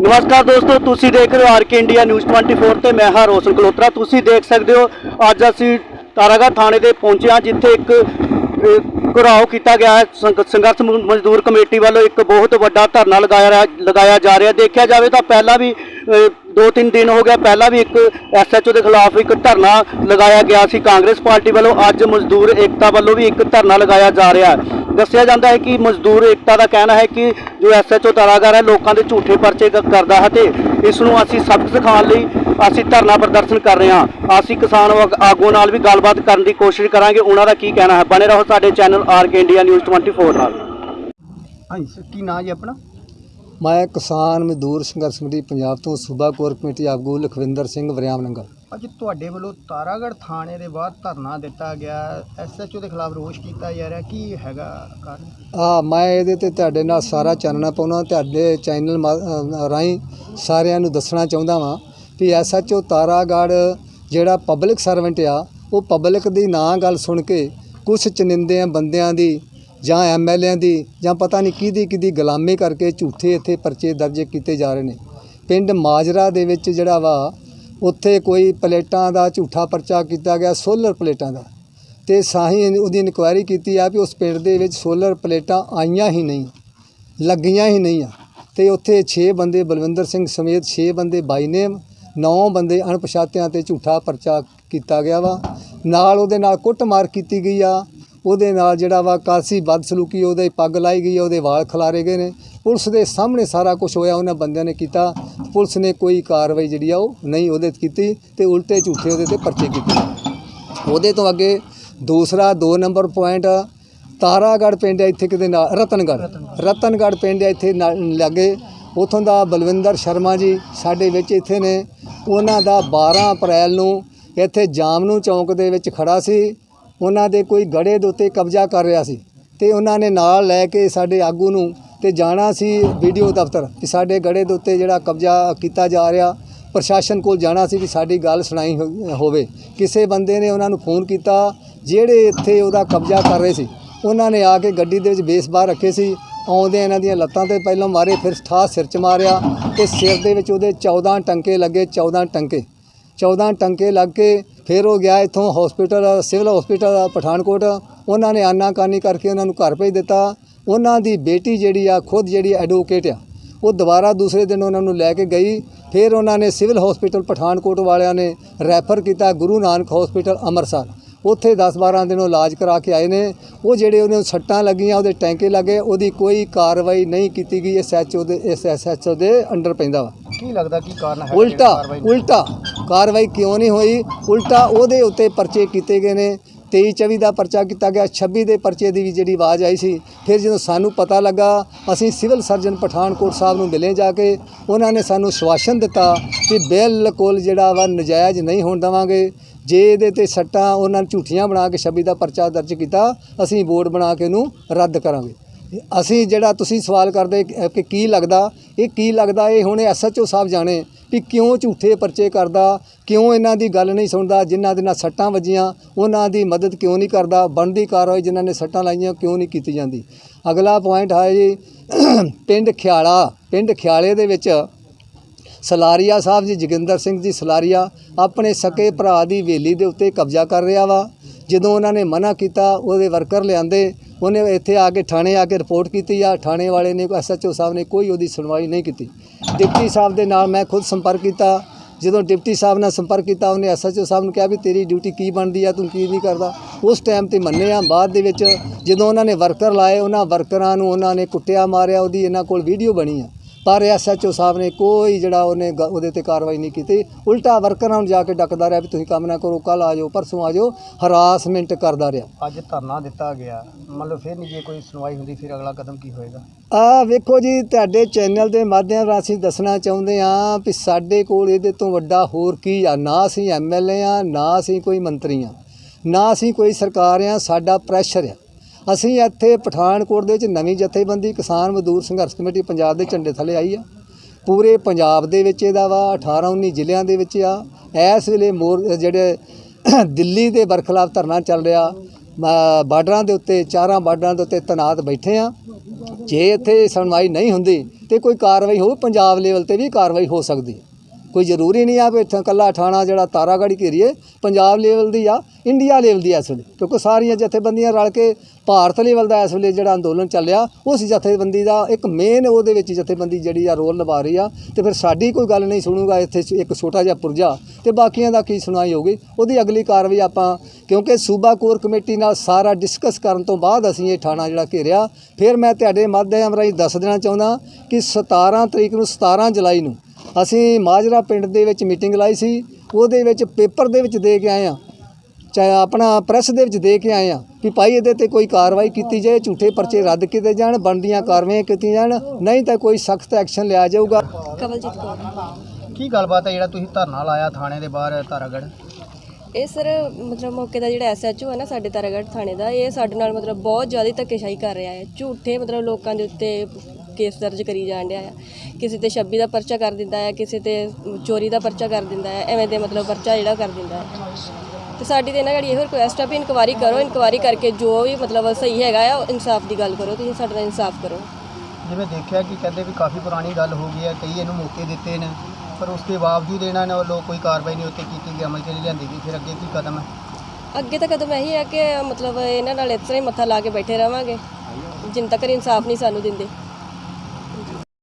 ਨਮਸਕਾਰ ਦੋਸਤੋ ਤੁਸੀਂ ਦੇਖ ਰਹੇ ਹੋ ਆਰਕੇ ਇੰਡੀਆ ਨਿਊਜ਼ 24 ਤੇ ਮੈਂ ਹਾਂ ਰੋਸ਼ਨ ਕਲੋਤਰਾ। ਤੁਸੀਂ ਦੇਖ ਸਕਦੇ ਹੋ ਅੱਜ ਅਸੀਂ ਤਾਰਾਗੜ੍ਹ ਥਾਣੇ ਤੇ ਪਹੁੰਚੇ ਹਾਂ ਜਿੱਥੇ ਇੱਕ ਅਹ, ਕੀਤਾ ਗਿਆ ਹੈ। ਸੰਘਰਸ਼ ਮਜ਼ਦੂਰ ਕਮੇਟੀ ਵੱਲੋਂ ਇੱਕ ਬਹੁਤ ਵੱਡਾ ਧਰਨਾ ਲਗਾਇਆ ਰਿਹਾ- ਲਗਾਇਆ ਜਾ ਰਿਹਾ। ਦੇਖਿਆ ਜਾਵੇ ਤਾਂ ਪਹਿਲਾਂ ਵੀ ਦੋ ਤਿੰਨ ਦਿਨ ਹੋ ਗਿਆ ਪਹਿਲਾਂ ਵੀ ਇੱਕ ਐਸਐਚਓ ਦੇ ਖਿਲਾਫ ਇੱਕ ਧਰਨਾ ਲਗਾਇਆ ਗਿਆ ਸੀ। ਕਾਂਗਰਸ ਪਾਰਟੀ ਵੱਲੋਂ ਅੱਜ ਮਜ਼ਦੂਰ ਏਕਤਾ ਵੱਲੋਂ ਵੀ ਇੱਕ ਧਰਨਾ ਲਗਾਇਆ ਜਾ ਰਿਹਾ ਹੈ। ਦੱਸਿਆ ਜਾਂਦਾ ਹੈ ਕਿ ਮਜ਼ਦੂਰ ਏਕਤਾ ਦਾ ਕਹਿਣਾ ਹੈ ਕਿ ਜੋ ਐਸਐਚਓ ਤਾਰਾਗਰ ਹੈ, ਲੋਕਾਂ ਦੇ ਝੂਠੇ ਪਰਚੇ ਕ- ਕਰਦਾ ਹੈ ਤੇ ਇਸ ਨੂੰ ਅਸੀਂ ਸਬਕ ਸਿਖਾਉਣ ਲਈ ਅਸੀਂ ਧਰਨਾ ਪ੍ਰਦਰਸ਼ਨ ਕਰ ਰਹੇ ਹਾਂ। ਅਸੀਂ ਕਿਸਾਨ ਆਗ- ਆਗੂ ਨਾਲ ਵੀ ਗੱਲਬਾਤ ਕਰਨ ਦੀ ਕੋਸ਼ਿਸ਼ ਕਰਾਂਗੇ। ਉਹਨਾਂ ਦਾ ਕੀ ਕਹਿਣਾ ਹੈ? ਬਣੇ ਰਹੋ ਸਾਡੇ ਚੈਨਲ ਆਰਕੇ ਇੰਡੀਆ ਨਿਊਜ਼ 24 ਨਾਲ। ਹਾਂਜੀ, ਸਰ, ਕੀ ਨਾਂ ਜੀ ਆਪਣਾ? ਮੈਂ ਕਿਸਾਨ ਮਜ਼ਦੂਰ ਸੰਘਰਸ਼ ਕਮੇਟੀ ਪੰਜਾਬ ਤੋਂ ਸੂਬਾ ਕੋਰ ਕਮੇਟੀ ਆਗੂ ਲਖਵਿੰਦਰ ਸਿੰਘ ਵਰਿਆਮ ਨੰਗਲ। ਅੱਜ ਤੁਹਾਡੇ ਵੱਲੋਂ ਤਾਰਾਗੜ੍ਹ ਥਾਣੇ ਦੇ ਬਾਹਰ ਧਰਨਾ ਦਿੱਤਾ ਗਿਆ। ਐਸਐਚਓ ਦੇ ਖਿਲਾਫ ਰੋਸ਼ ਕੀਤਾ ਜਾ ਰਿਹਾ। ਕੀ ਹੈਗਾ ਕਾਰਨ? ਆ ਮੈਂ ਇਹਦੇ ਤੇ ਤੁਹਾਡੇ ਨਾਲ ਸਾਰਾ ਚਾਨਣਾ ਪਾਉਣਾ। ਤੁਹਾਡੇ ਚੈਨਲ ਰਾਹੀਂ ਸਾਰਿਆਂ ਨੂੰ ਦੱਸਣਾ ਚਾਹੁੰਦਾ ਵਾਂ ਵੀ ਐਸਐਚਓ ਤਾਰਾਗੜ੍ਹ ਜਿਹੜਾ ਪਬਲਿਕ ਸਰਵੈਂਟ ਆ ਉਹ ਪਬਲਿਕ ਦੀ ਨਾਂ ਗੱਲ ਸੁਣ ਕੇ ਕੁਝ ਚਨਿੰਦੇ ਬੰਦਿਆਂ ਦੀ ਜਾਂ ਐਮਐਲਏਆਂ ਦੀ ਜਾਂ ਪਤਾ ਨਹੀਂ ਕਿਹਦੀ ਕਿਹਦੀ ਗੁਲਾਮੀ ਕਰਕੇ ਝੂਠੇ ਇੱਥੇ ਪਰਚੇ ਦਰਜ ਕੀਤੇ ਜਾ ਰਹੇ ਨੇ। ਪਿੰਡ ਮਾਜਰਾ ਦੇ ਵਿੱਚ ਜਿਹੜਾ ਵਾ, ਉੱਥੇ ਕੋਈ ਪਲੇਟਾਂ ਦਾ ਝੂਠਾ ਪਰਚਾ ਕੀਤਾ ਗਿਆ, ਸੋਲਰ ਪਲੇਟਾਂ ਦਾ। ਤੇ ਸਾਹੀਂ ਉਹਦੀ ਇਨਕੁਆਇਰੀ ਕੀਤੀ ਆ ਵੀ ਉਸ ਪਿੰਡ ਦੇ ਵਿੱਚ ਸੋਲਰ ਪਲੇਟਾਂ ਆਈਆਂ ਹੀ ਨਹੀਂ, ਲੱਗੀਆਂ ਹੀ ਨਹੀਂ ਆ। ਤੇ ਉੱਥੇ 6 ਬੰਦੇ, ਬਲਵਿੰਦਰ ਸਿੰਘ ਸਮੇਤ 6 ਬੰਦੇ ਬਾਈ ਨੇਮ 9 ਬੰਦੇ ਅਣਪਛਾਤਿਆਂ ਤੇ ਝੂਠਾ ਪਰਚਾ ਕੀਤਾ ਗਿਆ ਵਾ। ਨਾਲ ਉਹਦੇ ਨਾਲ ਕੁੱਟਮਾਰ ਕੀਤੀ ਗਈ ਆ। ਉਹਦੇ ਨਾਲ ਜਿਹੜਾ ਵਾ ਕਾਸੀ ਬਦਸਲੂਕੀ ਉਹਦੇ ਪੱਗ ਲਾਈ ਗਈ ਆ, ਉਹਦੇ ਵਾਲ ਖਿਲਾਰੇ ਗਏ ਨੇ। ਪੁਲਿਸ ਦੇ ਸਾਹਮਣੇ ਸਾਰਾ ਕੁਝ ਹੋਇਆ ਉਹਨਾਂ ਬੰਦਿਆਂ ਨੇ ਕੀਤਾ। ਪੁਲਿਸ ਨੇ ਕੋਈ ਕਾਰਵਾਈ ਜਿਹੜੀ ਆ ਉਹ ਨਹੀਂ ਉਹਦੇ 'ਤੇ ਕੀਤੀ ਤੇ ਉਲਟੇ ਝੂਠੇ ਉਹਦੇ ਤੇ ਪਰਚੇ ਕੀਤੇ। ਉਹਦੇ ਤੋਂ ਅੱਗੇ ਦੂਸਰਾ 2 ਨੰਬਰ ਪੁਆਇੰਟ ਤਾਰਾਗੜ੍ਹ ਪਿੰਡ ਹੈ ਇੱਥੇ ਕਿਤੇ ਨਾਲ ਰਤਨਗੜ੍ਹ। ਰਤਨਗੜ੍ਹ ਪਿੰਡ ਹੈ ਇੱਥੇ ਨਾਲ ਲਾਗੇ। ਉਥੋਂ ਦਾ ਬਲਵਿੰਦਰ ਸ਼ਰਮਾ ਜੀ ਸਾਡੇ ਵਿੱਚ ਇੱਥੇ ਨੇ। ਉਹਨਾਂ ਦਾ 12 ਅਪ੍ਰੈਲ ਨੂੰ ਇੱਥੇ ਜਾਮਨੂ ਚੌਂਕ ਦੇ ਵਿੱਚ ਖੜਾ ਸੀ। ਉਹਨਾਂ ਦੇ ਕੋਈ ਗੜੇ ਦੇ ਉੱਤੇ ਕਬਜ਼ਾ ਕਰ ਰਿਹਾ ਸੀ ਤੇ ਉਹਨਾਂ ਨੇ ਨਾਲ ਲੈ ਕੇ ਸਾਡੇ ਆਗੂ ਨੂੰ ਤੇ ਜਾਣਾ ਸੀ ਵੀਡੀਓ ਦਫ਼ਤਰ ਕਿ ਸਾਡੇ ਗੜੇ ਦੇ ਉੱਤੇ ਜਿਹੜਾ ਕਬਜ਼ਾ ਕੀਤਾ ਜਾ ਰਿਹਾ, ਪ੍ਰਸ਼ਾਸਨ ਕੋਲ ਜਾਣਾ ਸੀ ਵੀ ਸਾਡੀ ਗੱਲ ਸੁਣਾਈ ਹੋ- ਹੋਵੇ। ਕਿਸੇ ਬੰਦੇ ਨੇ ਉਹਨਾਂ ਨੂੰ ਫੋਨ ਕੀਤਾ, ਜਿਹੜੇ ਇੱਥੇ ਉਹਦਾ ਕਬਜ਼ਾ ਕਰ ਰਹੇ ਸੀ, ਉਹਨਾਂ ਨੇ ਆ ਕੇ ਗੱਡੀ ਦੇ ਵਿੱਚ ਬੇਸਬਾਰ ਰੱਖੇ ਸੀ ਆਉਂਦੇ ਇਹਨਾਂ ਦੀਆਂ ਲੱਤਾਂ ਤੇ ਪਹਿਲਾਂ ਮਾਰੇ, ਫਿਰ ਠਾ ਸਿਰ 'ਚ ਮਾਰਿਆ ਤੇ ਸਿਰ ਦੇ ਵਿੱਚ ਉਹਦੇ 14 ਟੰਕੇ ਲੱਗੇ 14 ਟੰਕੇ। 14 ਟੰਕੇ ਲੱਗ ਕੇ ਫਿਰ ਉਹ ਗਿਆ ਇੱਥੋਂ ਹਸਪੀਟਲ ਸਿਵਲ ਹਸਪੀਟਲ ਪਠਾਨਕੋਟ। ਉਹਨਾਂ ਨੇ ਆਨਾਕਾਨੀ ਕਰਕੇ ਉਹਨਾਂ ਨੂੰ ਘਰ ਭੇਜ ਦਿੱਤਾ। ਉਹਨਾਂ ਦੀ ਬੇਟੀ ਜਿਹੜੀ ਆ, ਖੁਦ ਜਿਹੜੀ ਐਡਵੋਕੇਟ ਆ, ਉਹ ਦੁਬਾਰਾ ਦੂਸਰੇ ਦਿਨ ਉਹਨਾਂ ਨੂੰ ਲੈ ਕੇ ਗਈ। ਫਿਰ ਉਹਨਾਂ ਨੇ ਸਿਵਲ ਹਸਪੀਟਲ ਪਠਾਨਕੋਟ ਵਾਲਿਆਂ ਨੇ ਰੈਫਰ ਕੀਤਾ ਗੁਰੂ ਨਾਨਕ ਹਸਪੀਟਲ ਅੰਮ੍ਰਿਤਸਰ। ਉੱਥੇ 10-12 ਦਿਨ ਉਹ ਇਲਾਜ ਕਰਾ ਕੇ ਆਏ ਨੇ। ਉਹ ਜਿਹੜੇ ਉਹਨੂੰ ਸੱਟਾਂ ਲੱਗੀਆਂ, ਉਹਦੇ ਟੈਂਕੇ ਲੱਗੇ, ਉਹਦੀ ਕੋਈ ਕਾਰਵਾਈ ਨਹੀਂ ਕੀਤੀ ਗਈ ਇਸ ਐਚਓ ਦੇ, ਇਸ ਐਸਐਚਓ ਦੇ ਅੰਡਰ ਪੈਂਦਾ ਵਾ। ਕੀ ਲੱਗਦਾ ਕੀ ਕਾਰਨ ਹੈ ਉਲਟਾ ਉਲਟਾ ਕਾਰਵਾਈ ਕਿਉਂ ਨਹੀਂ ਹੋਈ? ਉਲਟਾ ਉਹਦੇ ਉੱਤੇ ਪਰਚੇ ਕੀਤੇ ਗਏ ਨੇ। 23 24 ਦਾ ਪਰਚਾ ਕੀਤਾ ਗਿਆ 26 ਦੇ ਪਰਚੇ ਦੀ ਵੀ ਜਿਹੜੀ ਆਵਾਜ਼ ਆਈ ਸੀ ਫਿਰ ਜਦੋਂ ਸਾਨੂੰ ਪਤਾ ਲੱਗਾ ਅਸੀਂ ਸਿਵਲ ਸਰਜਨ ਪਠਾਨਕੋਟ ਸਾਹਿਬ ਨੂੰ ਮਿਲੇ ਜਾ ਕੇ ਉਹਨਾਂ ਨੇ ਸਾਨੂੰ ਸ਼ਵਾਸ਼ਨ ਦਿੱਤਾ ਕਿ ਬਿਲਕੁਲ ਜਿਹੜਾ ਵਾ ਨਜਾਇਜ਼ ਨਹੀਂ ਹੋਣ ਦੇਵਾਂਗੇ। ਜੇ ਇਹਦੇ ਤੇ ਸੱਟਾਂ ਉਹਨਾਂ ਨੇ ਝੂਠੀਆਂ ਬਣਾ ਕੇ 26 ਦਾ ਪਰਚਾ ਦਰਜ ਕੀਤਾ ਅਸੀਂ ਬੋਰਡ ਬਣਾ ਕੇ ਇਹਨੂੰ ਰੱਦ ਕਰਾਂਗੇ। ਅਸੀਂ ਜਿਹੜਾ ਤੁਸੀਂ ਸਵਾਲ ਕਰਦੇ ਕਿ ਕੀ ਲੱਗਦਾ, ਇਹ ਕੀ ਲੱਗਦਾ, ਇਹ ਹੁਣ ਐਸਐਚਓ ਸਾਹਿਬ ਜਾਣੇ ਵੀ ਕਿਉਂ ਝੂਠੇ ਪਰਚੇ ਕਰਦਾ, ਕਿਉਂ ਇਹਨਾਂ ਦੀ ਗੱਲ ਨਹੀਂ ਸੁਣਦਾ, ਜਿਨ੍ਹਾਂ ਦੇ ਨਾਲ ਸੱਟਾਂ ਵੱਜੀਆਂ, ਉਹਨਾਂ ਦੀ ਮਦਦ ਕਿਉਂ ਨਹੀਂ ਕਰਦਾ, ਬਣਦੀ ਕਾਰਵਾਈ ਜਿਨ੍ਹਾਂ ਨੇ ਸੱਟਾਂ ਲਾਈਆਂ ਕਿਉਂ ਨਹੀਂ ਕੀਤੀ ਜਾਂਦੀ। ਅਗਲਾ ਪੁਆਇੰਟ ਹੈ ਜੀ, ਪਿੰਡ ਖਿਆਲਾ, ਪਿੰਡ ਖਿਆਲੇ ਦੇ ਵਿੱਚ ਸਲਾਰੀਆ ਸਾਹਿਬ ਜੀ, ਜੋਗਿੰਦਰ ਸਿੰਘ ਜੀ ਸਲਾਰੀਆ ਆਪਣੇ ਸਕੇ ਭਰਾ ਦੀ ਹਵੇਲੀ ਦੇ ਉੱਤੇ ਕਬਜ਼ਾ ਕਰ ਰਿਹਾ ਵਾ। ਜਦੋਂ ਉਹਨਾਂ ਨੇ ਮਨਾ ਕੀਤਾ, ਉਹਦੇ ਵਰਕਰ ਲਿਆਂਦੇ ਉਹਨੇ ਇੱਥੇ ਆ ਕੇ ਥਾਣੇ ਆ ਕੇ ਰਿਪੋਰਟ ਕੀਤੀ ਆ, ਥਾਣੇ ਵਾਲੇ ਨੇ, ਐਸਐਚਓ ਸਾਹਿਬ ਨੇ ਕੋਈ ਉਹਦੀ ਸੁਣਵਾਈ ਨਹੀਂ ਕੀਤੀ। ਡਿਪਟੀ ਸਾਹਿਬ ਦੇ ਨਾਲ ਮੈਂ ਖੁਦ ਸੰਪਰਕ ਕੀਤਾ। ਜਦੋਂ ਡਿਪਟੀ ਸਾਹਿਬ ਨਾਲ ਸੰਪਰਕ ਕੀਤਾ, ਉਹਨੇ ਐਸਐਚਓ ਸਾਹਿਬ ਨੂੰ ਕਿਹਾ ਵੀ ਤੇਰੀ ਡਿਊਟੀ ਕੀ ਬਣਦੀ ਆ, ਤੂੰ ਕੀ ਨਹੀਂ ਕਰਦਾ? ਉਸ ਟਾਈਮ ਤੇ ਮੰਨੇ ਆ, ਬਾਅਦ ਦੇ ਵਿੱਚ ਜਦੋਂ ਉਹਨਾਂ ਨੇ ਵਰਕਰ ਲਾਏ, ਉਹਨਾਂ ਵਰਕਰਾਂ ਨੂੰ ਉਹਨਾਂ ਨੇ ਕੁੱਟਿਆ, ਮਾਰਿਆ, ਉਹਦੀ ਇਹਨਾਂ ਕੋਲ ਵੀਡੀਓ ਬਣੀ ਆ। ਪਰ ਐਸਐਚਓ ਸਾਹਿਬ ਨੇ ਕੋਈ ਜਿਹੜਾ ਉਹਨੇ ਗ- ਉਹਦੇ ਤੇ ਕਾਰਵਾਈ ਨਹੀਂ ਕੀਤੀ। ਉਲਟਾ ਵਰਕਰਾਂ ਨੂੰ ਜਾ ਕੇ ਡੱਕਦਾ ਰਿਹਾ ਵੀ ਤੁਸੀਂ ਕੰਮ ਨਾ ਕਰੋ ਕੱਲ ਆ ਜਾਓ ਪਰਸੋਂ ਆ ਜਾਓ ਹਰਾਸਮੈਂਟ ਕਰਦਾ ਰਿਹਾ। ਅੱਜ ਧਰਨਾ ਦਿੱਤਾ ਗਿਆ। ਮਤਲਬ ਫਿਰ ਨਹੀਂ ਜੇ ਕੋਈ ਸੁਣਵਾਈ ਹੁੰਦੀ ਫਿਰ ਅਗਲਾ ਕਦਮ ਕੀ ਹੋਏਗਾ? ਆ ਵੇਖੋ ਜੀ ਤੁਹਾਡੇ ਚੈਨਲ ਦੇ ਮਾਧਿਅਮ ਰਾਹੀਂ ਅਸੀਂ ਦੱਸਣਾ ਚਾਹੁੰਦੇ ਆ ਵੀ ਸਾਡੇ ਕੋਲ ਇਹਦੇ ਤੋਂ ਵੱਡਾ ਹੋਰ ਕੀ ਆ। ਨਾ ਅਸੀਂ ਐਮਐਲਏ ਆ ਨਾ ਅਸੀਂ ਕੋਈ ਮੰਤਰੀ ਆ ਨਾ ਅਸੀਂ ਕੋਈ ਸਰਕਾਰ ਆ ਸਾਡਾ ਪ੍ਰੈਸ਼ਰ ਆ। ਅਸੀਂ ਇੱਥੇ ਪਠਾਨਕੋਟ ਦੇ ਵਿੱਚ ਨਵੀਂ ਜਥੇਬੰਦੀ ਕਿਸਾਨ ਮਜ਼ਦੂਰ ਸੰਘਰਸ਼ ਕਮੇਟੀ ਪੰਜਾਬ ਦੇ ਝੰਡੇ ਥੱਲੇ ਆਈ ਆ। ਪੂਰੇ ਪੰਜਾਬ ਦੇ ਵਿੱਚ ਇਹਦਾ ਵਾ 18 19 ਜ਼ਿਲ੍ਹਿਆਂ ਦੇ ਵਿੱਚ ਆ। ਇਸ ਵੇਲੇ ਮੋਰ ਜਿਹੜੇ ਦਿੱਲੀ ਦੇ ਬਰਖਲਾਫ ਧਰਨਾ ਚੱਲ ਰਿਹਾ ਅ, ਬਾਰਡਰਾਂ ਦੇ ਉੱਤੇ ਚਾਰਾਂ ਬਾਰਡਰਾਂ ਦੇ ਉੱਤੇ ਤੈਨਾਤ ਬੈਠੇ ਆ। ਜੇ ਇੱਥੇ ਸੁਣਵਾਈ ਨਹੀਂ ਹੁੰਦੀ ਤੇ ਕੋਈ ਕਾਰਵਾਈ ਹੋ ਪੰਜਾਬ ਲੈਵਲ ਤੇ ਵੀ ਕਾਰਵਾਈ ਹੋ ਸਕਦੀ। ਹੈ। ਕੋਈ ਜ਼ਰੂਰੀ ਨਹੀਂ ਆ ਵੀ ਇੱਥੇ ਕੱਲਾ ਥਾਣਾ ਜਿਹੜਾ ਤਾਰਾਗੜ੍ਹ ਘੇਰੀਏ, ਪੰਜਾਬ ਲੈਵਲ ਦੀ ਆ ਇੰਡੀਆ ਲੈਵਲ ਦੀ ਇਸ ਵੇਲੇ। ਕਿਉਂਕਿ ਸਾਰੀਆਂ ਜਥੇਬੰਦੀਆਂ ਰਲ ਕੇ ਭਾਰਤ ਲੈਵਲ ਦਾ ਇਸ ਵੇਲੇ ਜਿਹੜਾ ਅੰਦੋਲਨ ਚੱਲਿਆ, ਉਸ ਜਥੇਬੰਦੀ ਦਾ ਇੱਕ ਮੇਨ ਉਹਦੇ ਵਿੱਚ ਜਥੇਬੰਦੀ ਜਿਹੜੀ ਆ ਰੋਲ ਨਿਭਾ ਰਹੀ ਆ। ਤੇ ਫਿਰ ਸਾਡੀ ਕੋਈ ਗੱਲ ਨਹੀਂ ਸੁਣੂਗਾ, ਇੱਥੇ ਇੱਕ ਛੋਟਾ ਜਿਹਾ ਪੁਰਜਾ। ਤੇ ਬਾਕੀਆਂ ਦਾ ਕੀ ਸੁਣਾਈ ਹੋਊਗੀ? ਉਹਦੀ ਅਗਲੀ ਕਾਰਵਾਈ ਆਪਾਂ, ਕਿਉਂਕਿ ਸੂਬਾ ਕੋਰ ਕਮੇਟੀ ਨਾਲ ਸਾਰਾ ਡਿਸਕਸ ਕਰਨ ਤੋਂ ਬਾਅਦ ਅਸੀਂ ਇਹ ਥਾਣਾ ਜਿਹੜਾ ਘੇਰਿਆ। ਫਿਰ ਮੈਂ ਤੁਹਾਡੇ ਮਾਧਿਅਮ ਰਾਹੀਂ ਦੱਸ ਦੇਣਾ ਚਾਹੁੰਦਾ ਕਿ 17 ਤਰੀਕ ਨੂੰ 17 ਜੁਲਾਈ ਨੂੰ ਅਸੀਂ ਮਾਜਰਾ ਪਿੰਡ ਦੇ ਵਿੱਚ ਮੀਟਿੰਗ ਲਾਈ ਸੀ ਉਹਦੇ ਵਿੱਚ ਪੇਪਰ ਦੇ ਵਿੱਚ ਦੇ ਕੇ ਆਏ ਆ ਚਾਹੇ ਆਪਣਾ ਪ੍ਰੈਸ ਦੇ ਵਿੱਚ ਦੇ ਕੇ ਆਏ ਆ ਕਿ ਭਾਈ ਇਹਦੇ ਤੇ ਕੋਈ ਕਾਰਵਾਈ ਕੀਤੀ ਜਾਏ ਝੂਠੇ ਪਰਚੇ ਰੱਦ ਕੀਤੇ ਜਾਣ ਬਣਦੀਆਂ ਕਾਰਵਾਈਆਂ ਕੀਤੀਆਂ ਜਾਣ ਨਹੀਂ ਤਾਂ ਕੋਈ ਸਖਤ ਐਕਸ਼ਨ ਲਿਆ ਜਾਊਗਾ। ਕਵਲਜੀਤ ਕੌਰ। ਕੀ ਗੱਲਬਾਤ ਹੈ ਜਿਹੜਾ ਤੁਸੀਂ ਧਰਨਾ ਲਾਇਆ ਥਾਣੇ ਦੇ ਬਾਹਰ ਤਾਰਾਗੜ੍ਹ? ਇਹ ਸਰ ਮਤਲਬ ਮੌਕੇ ਦਾ ਜਿਹੜਾ ਐਸਐਚਓ ਹੈ ਨਾ ਸਾਡੇ ਤਾਰਾਗੜ੍ਹ ਥਾਣੇ ਦਾ ਇਹ ਸਾਡੇ ਨਾਲ ਮਤਲਬ ਬਹੁਤ ਜ਼ਿਆਦਾ ਧੱਕੇਸ਼ਾਹੀ ਕਰ ਰਿਹਾ ਹੈ। ਝੂਠੇ ਮਤਲਬ ਲੋਕਾਂ ਦੇ ਉੱਤੇ ਕੇਸ ਦਰਜ ਕਰੀ ਜਾਣ ਡਿਆ ਆ। ਕਿਸੇ ਤੇ 26 ਦਾ ਪਰਚਾ ਕਰ ਦਿੰਦਾ ਹੈ ਕਿਸੇ ਤੇ ਚੋਰੀ ਦਾ ਪਰਚਾ ਕਰ ਦਿੰਦਾ ਹੈ ਐਵੇਂ ਦੇ ਮਤਲਬ ਪਰਚਾ ਜਿਹੜਾ ਕਰ ਦਿੰਦਾ ਹੈ ਤੇ ਸਾਡੀ ਤੇ ਇਹਨਾਂ ਘੜੀ ਇਹੋ ਰਿਕੁਐਸਟ ਆ ਵੀ ਇਨਕੁਆਰੀ ਕਰੋ ਇਨਕੁਆਰੀ ਕਰਕੇ ਜੋ ਵੀ ਮਤਲਬ ਸਹੀ ਹੈਗਾ ਆ ਇਨਸਾਫ ਦੀ ਗੱਲ ਕਰੋ ਤੁਸੀਂ ਸਾਡੇ ਨਾਲ ਇਨਸਾਫ ਕਰੋ। ਜਿਵੇਂ ਦੇਖਿਆ ਕਿ ਕਹਿੰਦੇ ਵੀ ਕਾਫੀ ਪੁਰਾਣੀ ਗੱਲ ਹੋ ਗਈ ਹੈ ਕਈ ਇਹਨੂੰ ਮੌਕੇ ਦਿੱਤੇ ਨੇ ਪਰ ਉਸ ਦੇ ਬਾਵਜੂਦ ਇਹਨਾਂ ਨੇ ਵੱਲੋਂ ਕੋਈ ਕਾਰਵਾਈ ਨਹੀਂ ਉੱਤੇ ਕੀਤੀ ਗਈ ਅਮਲ 'ਚ ਨਹੀਂ ਲਿਆਂਦੀ ਗਈ ਫਿਰ ਅੱਗੇ ਕੀ ਕਦਮ ਹੈ? ਅੱਗੇ ਤਾਂ ਕਦਮ ਇਹੀ ਹੈ ਕਿ ਮਤਲਬ ਇਹਨਾਂ ਨਾਲ ਇਸ ਤਰ੍ਹਾਂ ਹੀ ਮੱਥਾ ਲਾ ਕੇ ਬੈਠੇ ਰਵਾਂਗੇ ਜਿੰਨ ਤੱਕ ਇਨਸਾਫ ਨਹੀਂ ਸਾਨੂੰ ਦਿੰਦੇ।